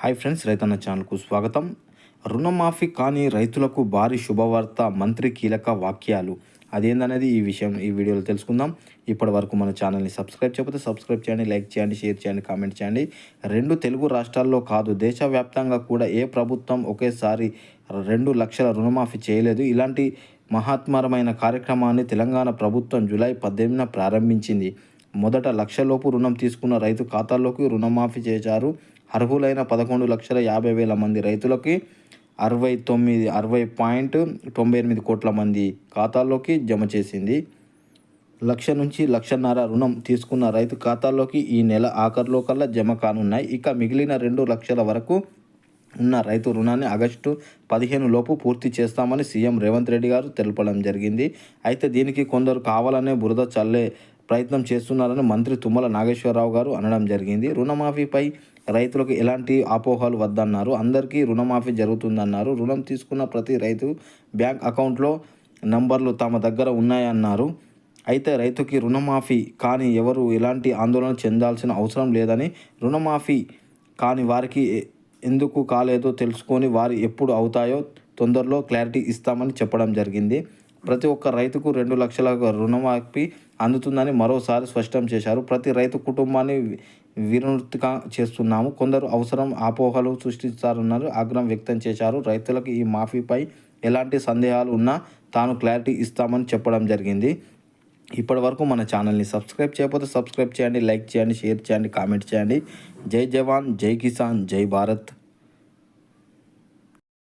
Hi friends రైతన్న ఛానల్కు స్వాగతం. రుణమాఫీ కాని రైతులకు భారీ శుభవార్త మంత్రి కీలక వాక్యాలు. అదేందనేది ఈ విషయం ఈ వీడియోలో తెలుసుకుందాం. ఇప్పటి వరకు మన ఛానల్ని సబ్స్క్రైబ్ చేయకపోతే సబ్స్క్రైబ్ చేయండి లైక్ చేయండి షేర్ చేయండి కామెంట్ చేయండి. రెండు తెలుగు రాష్ట్రాల్లో కాదు దేశవ్యాప్తంగా కూడా ఏ ప్రభుత్వం ఒకేసారి రెండు లక్షల రుణమాఫీ చేయలేదు. ఇలాంటి మహాత్మరమైన కార్యక్రమాన్ని తెలంగాణ ప్రభుత్వం జూలై పద్దెనిమిదిన ప్రారంభించింది. మొదట లక్షలోపు రుణం తీసుకున్న రైతు ఖాతాల్లోకి రుణమాఫీ చేశారు. అర్హులైన పదకొండు లక్షల యాభై వేల మంది రైతులకి అరవై తొమ్మిది అరవై పాయింట్ తొంభై ఎనిమిది కోట్ల మంది ఖాతాల్లోకి జమ చేసింది. లక్ష నుంచి లక్షన్నర రుణం తీసుకున్న రైతు ఖాతాల్లోకి ఈ నెల ఆఖరిలో కల్లా జమ కానున్నాయి. ఇక మిగిలిన రెండు లక్షల వరకు ఉన్న రైతు రుణాన్ని ఆగస్టు పదిహేను లోపు పూర్తి చేస్తామని సీఎం రేవంత్ రెడ్డి గారు తెలపడం జరిగింది. అయితే దీనికి కొందరు కావాలనే బురద చల్లే ప్రయత్నం చేస్తున్నారని మంత్రి తుమ్మల నాగేశ్వరరావు గారు అనడం జరిగింది. రుణమాఫీపై రైతులకు ఎలాంటి అపోహలు వద్దన్నారు. అందరికీ రుణమాఫీ జరుగుతుందన్నారు. రుణం తీసుకున్న ప్రతి రైతు బ్యాంక్ అకౌంట్లో నంబర్లు తమ దగ్గర ఉన్నాయన్నారు. అయితే రైతుకి రుణమాఫీ కానీ ఎవరు ఎలాంటి ఆందోళన చెందాల్సిన అవసరం లేదని రుణమాఫీ కాని వారికి ఎందుకు కాలేదో తెలుసుకొని వారు ఎప్పుడు అవుతాయో తొందరలో క్లారిటీ ఇస్తామని చెప్పడం జరిగింది. ప్రతి ఒక్క రైతుకు రెండు లక్షల రుణమాఫీ అందుతుందని మరోసారి స్పష్టం చేశారు. ప్రతి రైతు కుటుంబాన్ని వినూత్గా చేస్తున్నాము. కొందరు అవసరం అపోహలు సృష్టిస్తారన్నారు. ఆగ్రహం వ్యక్తం చేశారు. రైతులకు ఈ మాఫీపై ఎలాంటి సందేహాలు ఉన్నా తాను క్లారిటీ ఇస్తామని చెప్పడం జరిగింది. ఇప్పటి వరకు మన ఛానల్ని సబ్స్క్రైబ్ చేయకపోతే సబ్స్క్రైబ్ చేయండి లైక్ చేయండి షేర్ చేయండి కామెంట్ చేయండి. జై జవాన్ జై కిసాన్ జై భారత్.